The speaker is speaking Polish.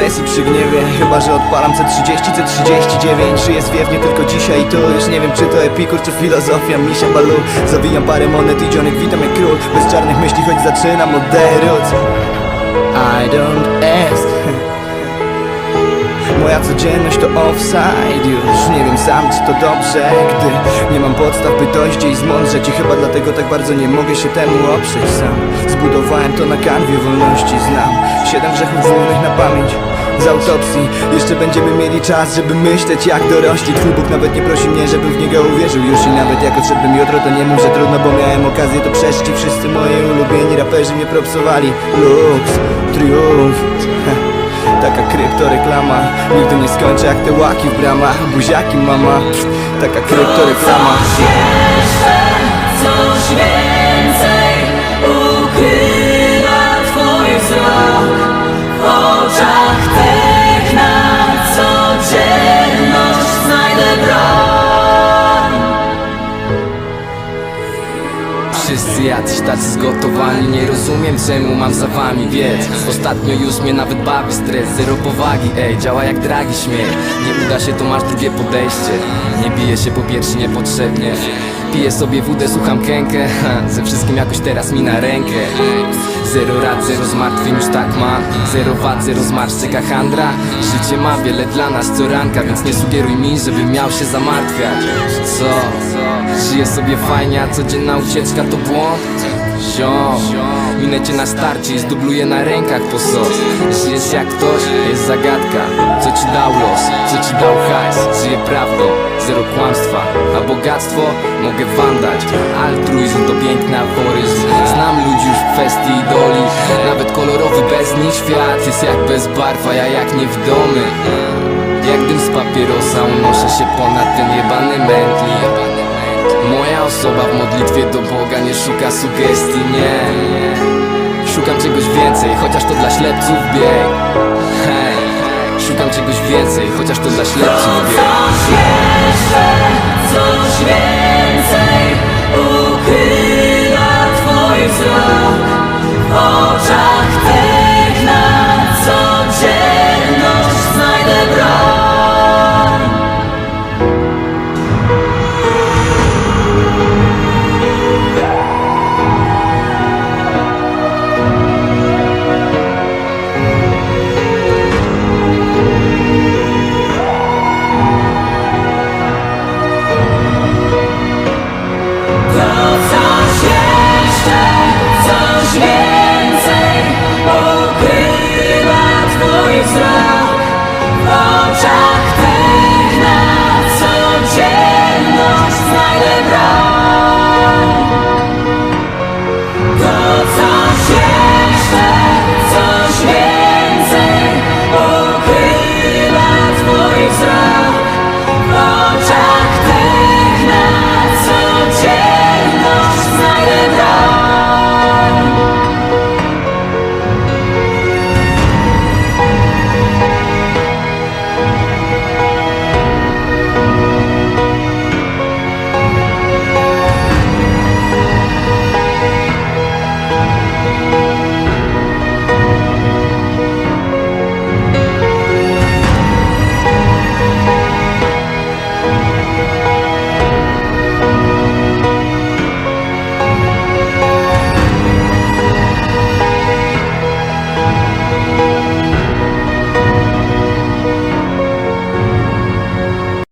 agresji przy gniewie. Chyba, że odpalam C30, C39 Żyję zwiewnie tylko dzisiaj i tu. Już nie wiem czy to epikur, czy filozofia. Misia balu, zawijam parę monet i dzionek. Witam jak król. Bez czarnych myśli, choć zaczynam od the I don't ask. Moja codzienność to offside. Już nie wiem sam czy to dobrze. Gdy nie mam podstaw by dojść gdzieś zmądrzeć. I chyba dlatego tak bardzo nie mogę się temu oprzeć sam. Zbudowałem to na kanwie wolności. Znam siedem grzechów głównych na pamięć. Z autopsji Jeszcze będziemy mieli czas, żeby myśleć jak dorośli. Twój Bóg nawet nie prosi mnie, żebym w niego uwierzył. Już I nawet jak odszedłbym jutro, to nie mów, że trudno Bo miałem okazję to przeżyć i wszyscy moi ulubieni raperzy mnie propsowali. Lux, triumf. Taka kryptoreklama. Nigdy nie skończę jak te łaki w bramach. Buziaki mama. Taka kryptoreklama Wszyscy jacyś tacy zgotowani. Nie rozumiem czemu mam za wami biec. Ostatnio już mnie nawet bawi stres. Zero powagi, ej, działa jak dragi śmiech. Nie uda się to masz drugie podejście. Nie bije się po piersi niepotrzebnie Piję sobie wódę, słucham kękę Ze wszystkim jakoś teraz mi na rękę. Zero rad, zero zmartwień już tak mam Zero wad, zero zmarszczek, handra Życie ma wiele dla nas co ranka Więc nie sugeruj mi, żebym miał się zamartwiać. Co? Żyję sobie fajnie, a codzienna ucieczka to błąd? Ziom, minę cię na starcie i zdubluję na rękach to sos. Żyjesz jak ktoś, jest zagadka. Co ci dał los, co ci dał hajs? Żyję prawdą, zero kłamstwa. A bogactwo mogę wam dać Altruizm to piękny aforyzm. Znam ludzi już w kwestii idoli. Nawet kolorowy bez nich świat Jest jak bez barw, a ja jak niewidomy Jak dym z papierosa unoszę się ponad ten jebany mętli osoba w modlitwie do Boga nie szuka sugestii, nie Szukam czegoś więcej, chociaż to dla ślepców bieg. Hej, szukam czegoś więcej, chociaż to dla ślepców bieg Israel.